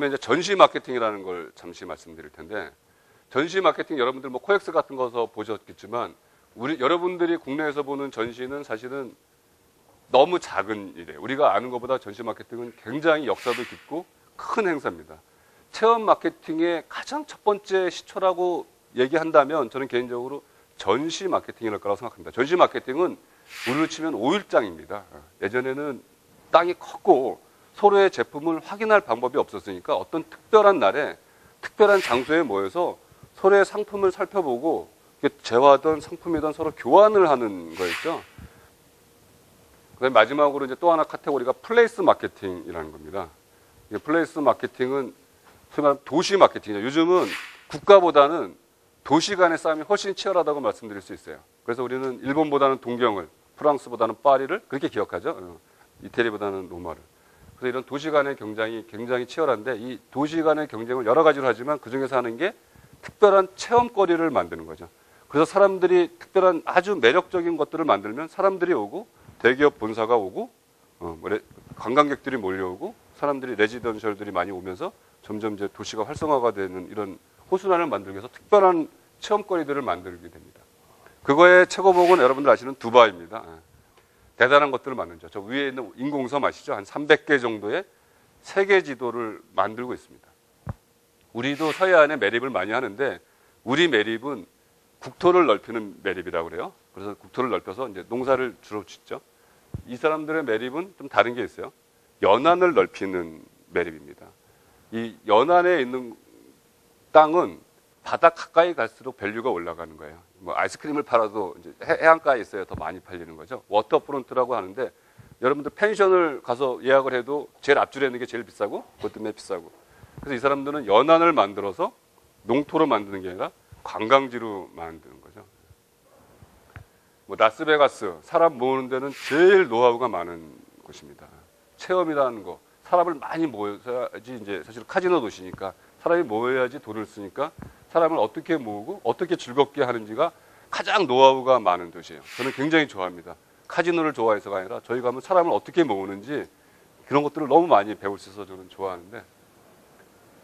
그다음에 이제 전시 마케팅이라는 걸 잠시 말씀드릴 텐데 전시 마케팅 여러분들 뭐 코엑스 같은 거서 보셨겠지만 우리 여러분들이 국내에서 보는 전시는 사실은 너무 작은 일이에요. 우리가 아는 것보다 전시 마케팅은 굉장히 역사도 깊고 큰 행사입니다. 체험 마케팅의 가장 첫 번째 시초라고 얘기한다면 저는 개인적으로 전시 마케팅일 거라고 생각합니다. 전시 마케팅은 우리로 치면 오일장입니다. 예전에는 땅이 컸고 서로의 제품을 확인할 방법이 없었으니까 어떤 특별한 날에 특별한 장소에 모여서 서로의 상품을 살펴보고 재화든 상품이든 서로 교환을 하는 거였죠. 그다음에 마지막으로 이제 또 하나 카테고리가 플레이스 마케팅이라는 겁니다. 이 플레이스 마케팅은 소위 말하면 도시 마케팅이죠. 요즘은 국가보다는 도시 간의 싸움이 훨씬 치열하다고 말씀드릴 수 있어요. 그래서 우리는 일본보다는 동경을, 프랑스보다는 파리를 그렇게 기억하죠. 어, 이태리보다는 로마를. 그래서 이런 도시 간의 경쟁이 굉장히 치열한데 이 도시 간의 경쟁을 여러 가지로 하지만 그 중에서 하는 게 특별한 체험거리를 만드는 거죠. 그래서 사람들이 특별한 아주 매력적인 것들을 만들면 사람들이 오고 대기업 본사가 오고 어, 뭐 레, 관광객들이 몰려오고 사람들이 레지던셜들이 많이 오면서 점점 이제 도시가 활성화가 되는 이런 호수난을 만들기 위해서 특별한 체험거리들을 만들게 됩니다. 그거의 최고봉은 여러분들 아시는 두바이입니다. 예. 대단한 것들을 만들죠. 저 위에 있는 인공섬 아시죠? 한 300개 정도의 세계 지도를 만들고 있습니다. 우리도 서해안에 매립을 많이 하는데 우리 매립은 국토를 넓히는 매립이라고 그래요. 그래서 국토를 넓혀서 이제 농사를 주로 짓죠. 이 사람들의 매립은 좀 다른 게 있어요. 연안을 넓히는 매립입니다. 이 연안에 있는 땅은 바다 가까이 갈수록 밸류가 올라가는 거예요. 뭐 아이스크림을 팔아도 이제 해안가에 있어야 더 많이 팔리는 거죠. 워터프론트라고 하는데 여러분들 펜션을 가서 예약을 해도 제일 앞줄에 있는 게 제일 비싸고 그것 때문에 비싸고 그래서 이 사람들은 연안을 만들어서 농토로 만드는 게 아니라 관광지로 만드는 거죠. 뭐 라스베가스 사람 모으는 데는 제일 노하우가 많은 곳입니다. 체험이라는 거 사람을 많이 모여야지 이제 사실 카지노 도시니까 사람이 모여야지 돈을 쓰니까 사람을 어떻게 모으고 어떻게 즐겁게 하는지가 가장 노하우가 많은 도시예요. 저는 굉장히 좋아합니다. 카지노를 좋아해서가 아니라 저희 가면 사람을 어떻게 모으는지 그런 것들을 너무 많이 배울 수 있어서 저는 좋아하는데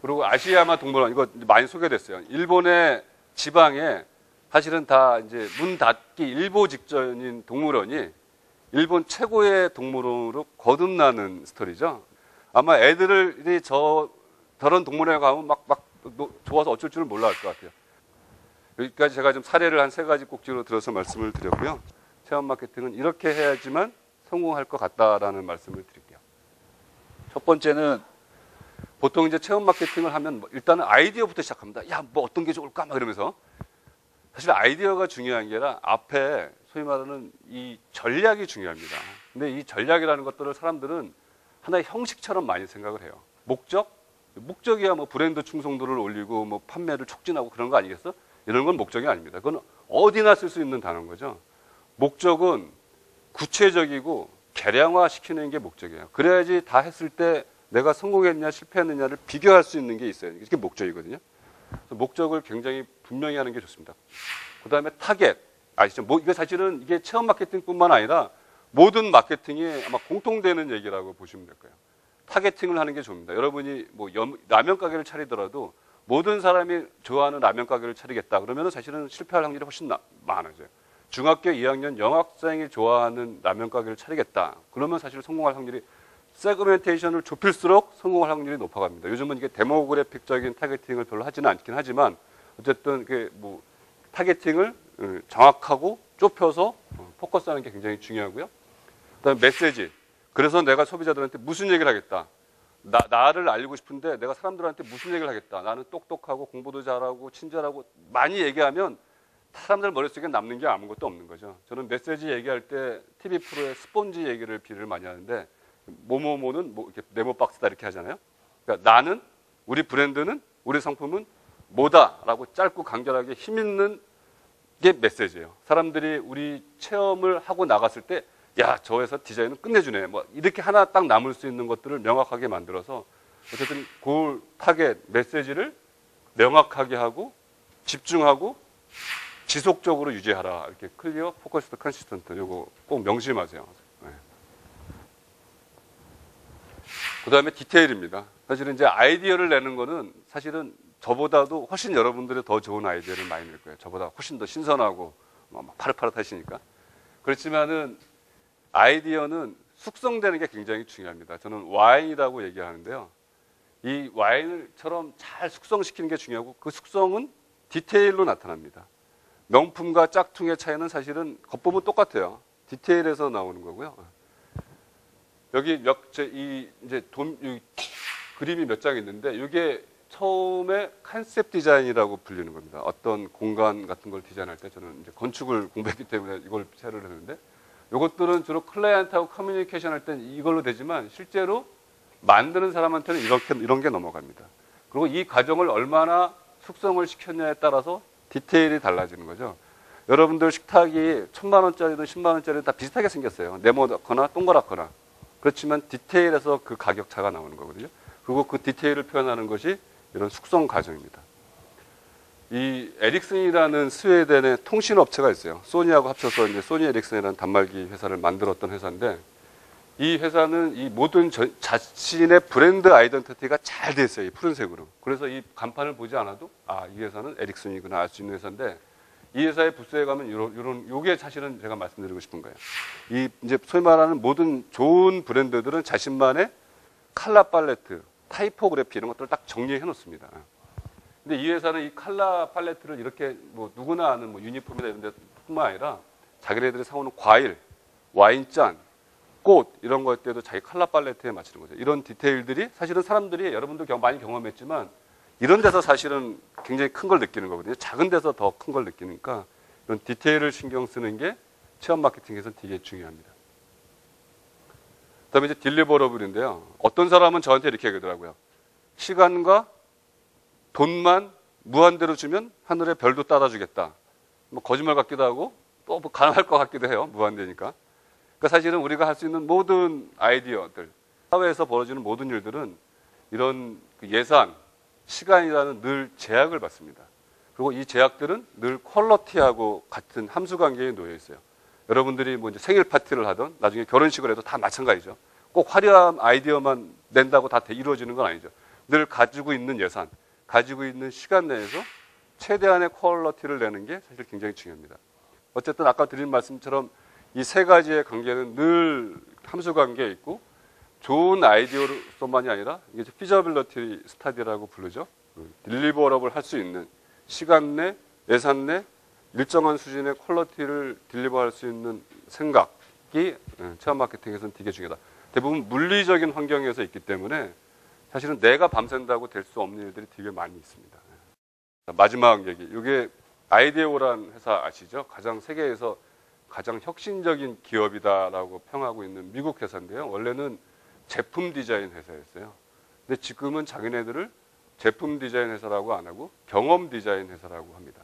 그리고 아시야마 동물원 이거 많이 소개됐어요. 일본의 지방에 사실은 다 이제 문 닫기 일보 직전인 동물원이 일본 최고의 동물원으로 거듭나는 스토리죠. 아마 애들이 저 저런 동물원에 가면 막, 막 좋아서 어쩔 줄을 몰라 할 것 같아요. 여기까지 제가 좀 사례를 한 세 가지 꼭지로 들어서 말씀을 드렸고요. 체험 마케팅은 이렇게 해야지만 성공할 것 같다라는 말씀을 드릴게요. 첫 번째는 보통 이제 체험 마케팅을 하면 뭐 일단은 아이디어부터 시작합니다. 야, 뭐 어떤 게 좋을까? 막 이러면서. 사실 아이디어가 중요한 게 아니라 앞에 소위 말하는 이 전략이 중요합니다. 근데 이 전략이라는 것들을 사람들은 하나의 형식처럼 많이 생각을 해요. 목적? 목적이야 뭐 브랜드 충성도를 올리고 뭐 판매를 촉진하고 그런 거 아니겠어? 이런 건 목적이 아닙니다. 그건 어디나 쓸 수 있는 단어인 거죠. 목적은 구체적이고 개량화 시키는 게 목적이에요. 그래야지 다 했을 때 내가 성공했냐 실패했느냐를 비교할 수 있는 게 있어요. 이게 목적이거든요. 목적을 굉장히 분명히 하는 게 좋습니다. 그 다음에 타겟. 아시죠? 뭐, 이거 사실은 이게 체험 마케팅뿐만 아니라 모든 마케팅이 아마 공통되는 얘기라고 보시면 될 거예요. 타겟팅을 하는 게 좋습니다. 여러분이 뭐 라면 가게를 차리더라도 모든 사람이 좋아하는 라면 가게를 차리겠다 그러면 사실은 실패할 확률이 훨씬 나, 많아져요. 중학교 2학년 영학생이 좋아하는 라면 가게를 차리겠다. 그러면 사실 성공할 확률이 세그멘테이션을 좁힐수록 성공할 확률이 높아갑니다. 요즘은 이게 데모그래픽적인 타겟팅을 별로 하지는 않긴 하지만 어쨌든 그뭐 타겟팅을 어, 정확하고 좁혀서 어, 포커스하는 게 굉장히 중요하고요. 그다음에 메시지. 그래서 내가 소비자들한테 무슨 얘기를 하겠다. 나, 나를 알리고 싶은데 내가 사람들한테 무슨 얘기를 하겠다. 나는 똑똑하고 공부도 잘하고 친절하고 많이 얘기하면 사람들 머릿속에 남는 게 아무것도 없는 거죠. 저는 메시지 얘기할 때 TV 프로의 스폰지 얘기를 비를 많이 하는데 뭐뭐뭐는 뭐 이렇게 네모 박스다 이렇게 하잖아요. 그러니까 나는 우리 브랜드는 우리 상품은 뭐다라고 짧고 간결하게 힘 있는 게 메시지예요. 사람들이 우리 체험을 하고 나갔을 때 야, 저 회사 디자인은 끝내주네. 뭐 이렇게 하나 딱 남을 수 있는 것들을 명확하게 만들어서 어쨌든 골 타겟 메시지를 명확하게 하고 집중하고 지속적으로 유지하라. 이렇게 클리어, 포커스드, 컨시스턴트. 요거 꼭 명심하세요. 네. 그 다음에 디테일입니다. 사실은 이제 아이디어를 내는 거는 사실은 저보다도 훨씬 여러분들이 더 좋은 아이디어를 많이 낼 거예요. 저보다 훨씬 더 신선하고 막 파릇파릇하시니까. 그렇지만은 아이디어는 숙성되는 게 굉장히 중요합니다. 저는 와인이라고 얘기하는데요. 이 와인을처럼 잘 숙성시키는 게 중요하고 그 숙성은 디테일로 나타납니다. 명품과 짝퉁의 차이는 사실은 겉보면 똑같아요. 디테일에서 나오는 거고요. 여기 몇이 이제 돔, 이 그림이 몇 장 있는데 이게 처음에 컨셉 디자인이라고 불리는 겁니다. 어떤 공간 같은 걸 디자인할 때 저는 이제 건축을 공부했기 때문에 이걸 세를 했는데 이것들은 주로 클라이언트하고 커뮤니케이션 할 땐 이걸로 되지만 실제로 만드는 사람한테는 이렇게 이런 게 넘어갑니다. 그리고 이 과정을 얼마나 숙성을 시켰냐에 따라서 디테일이 달라지는 거죠. 여러분들 식탁이 천만 원짜리든 십만 원짜리든 다 비슷하게 생겼어요. 네모거나 동그랗거나. 그렇지만 디테일에서 그 가격 차가 나오는 거거든요. 그리고 그 디테일을 표현하는 것이 이런 숙성 과정입니다. 이 에릭슨이라는 스웨덴의 통신 업체가 있어요. 소니하고 합쳐서 이제 소니 에릭슨이라는 단말기 회사를 만들었던 회사인데 이 회사는 이 모든 저, 자신의 브랜드 아이덴티티가 잘 돼 있어요. 이 푸른색으로. 그래서 이 간판을 보지 않아도 아, 이 회사는 에릭슨이구나 알 수 있는 회사인데 이 회사의 부스에 가면 이런 요게 사실은 제가 말씀드리고 싶은 거예요. 이 이제 소위 말하는 모든 좋은 브랜드들은 자신만의 칼라 팔레트, 타이포그래피 이런 것들을 딱 정리해 놓습니다. 근데 이 회사는 이 칼라 팔레트를 이렇게 뭐 누구나 아는 뭐 유니폼이나 이런 데 뿐만 아니라 자기네들이 사오는 과일, 와인잔, 꽃 이런 것 때도 자기 칼라 팔레트에 맞추는 거죠. 이런 디테일들이 사실은 사람들이 여러분도 경- 많이 경험했지만 이런 데서 사실은 굉장히 큰 걸 느끼는 거거든요. 작은 데서 더 큰 걸 느끼니까 이런 디테일을 신경 쓰는 게 체험 마케팅에서는 되게 중요합니다. 그다음에 이제 딜리버러블인데요. 어떤 사람은 저한테 이렇게 얘기하더라고요. 시간과 돈만 무한대로 주면 하늘의 별도 따라 주겠다. 뭐 거짓말 같기도 하고 또 뭐 가능할 것 같기도 해요. 무한대니까. 그러니까 사실은 우리가 할 수 있는 모든 아이디어들, 사회에서 벌어지는 모든 일들은 이런 그 예산, 시간이라는 늘 제약을 받습니다. 그리고 이 제약들은 늘 퀄러티하고 같은 함수 관계에 놓여 있어요. 여러분들이 뭐 이제 생일 파티를 하던 나중에 결혼식을 해도 다 마찬가지죠. 꼭 화려한 아이디어만 낸다고 다 이루어지는 건 아니죠. 늘 가지고 있는 예산, 가지고 있는 시간 내에서 최대한의 퀄러티를 내는 게 사실 굉장히 중요합니다. 어쨌든 아까 드린 말씀처럼 이 세 가지의 관계는 늘 함수 관계에 있고 좋은 아이디어로서만이 아니라 이게 피저빌러티 스타디라고 부르죠. 딜리버러블 할 수 있는 시간 내, 예산 내 일정한 수준의 퀄러티를 딜리버할 수 있는 생각이 예, 체험 마케팅에서는 되게 중요하다. 대부분 물리적인 환경에서 있기 때문에 사실은 내가 밤샌다고 될 수 없는 일들이 되게 많이 있습니다. 자, 마지막 얘기. 이게 아이데오란 회사 아시죠? 가장 세계에서 가장 혁신적인 기업이다라고 평하고 있는 미국 회사인데요. 원래는 제품 디자인 회사였어요. 근데 지금은 자기네들을 제품 디자인 회사라고 안 하고 경험 디자인 회사라고 합니다.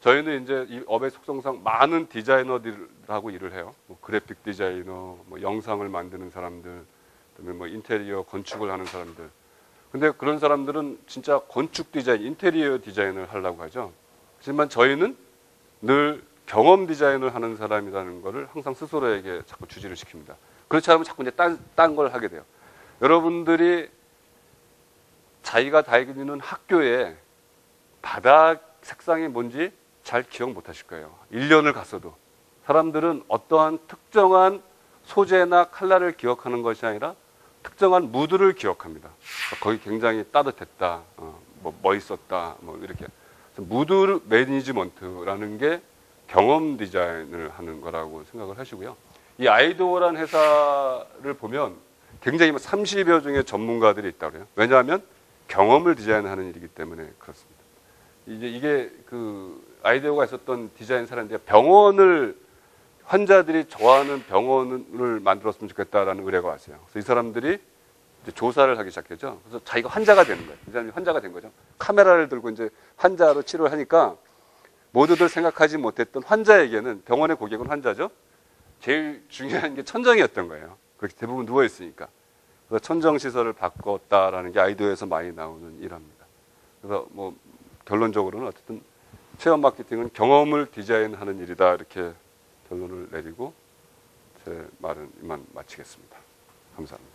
저희는 이제 이 업의 속성상 많은 디자이너들하고 일을 해요. 뭐 그래픽 디자이너, 뭐 영상을 만드는 사람들, 그다음에 뭐 인테리어 건축을 하는 사람들. 근데 그런 사람들은 진짜 건축 디자인, 인테리어 디자인을 하려고 하죠. 하지만 저희는 늘 경험 디자인을 하는 사람이라는 거를 항상 스스로에게 자꾸 주지를 시킵니다. 그렇지 않으면 자꾸 이제 딴, 딴 걸 하게 돼요. 여러분들이 자기가 다니는 학교에 바닥 색상이 뭔지 잘 기억 못 하실 거예요. 1년을 갔어도. 사람들은 어떠한 특정한 소재나 컬러를 기억하는 것이 아니라 특정한 무드를 기억합니다. 거기 굉장히 따뜻했다, 어, 뭐 멋있었다, 뭐 이렇게. 무드 매니지먼트라는 게 경험 디자인을 하는 거라고 생각을 하시고요. 이 아이도어란 회사를 보면 굉장히 30여 중의 전문가들이 있다고 그래요. 왜냐하면 경험을 디자인하는 일이기 때문에 그렇습니다. 이제 이게 그 아이디어가 있었던 디자인 사람인데 병원을 환자들이 좋아하는 병원을 만들었으면 좋겠다라는 의뢰가 왔어요. 그래서 이 사람들이 조사를 하기 시작했죠. 그래서 자기가 환자가 되는 거예요. 이 사람이 환자가 된 거죠. 카메라를 들고 이제 환자로 치료를 하니까 모두들 생각하지 못했던 환자에게는 병원의 고객은 환자죠. 제일 중요한 게 천정이었던 거예요. 그렇게 대부분 누워 있으니까. 그래서 천정 시설을 바꿨다라는 게 아이디어에서 많이 나오는 일합니다. 그래서 뭐 결론적으로는 어쨌든 체험 마케팅은 경험을 디자인하는 일이다 이렇게 결론을 내리고 제 말은 이만 마치겠습니다. 감사합니다.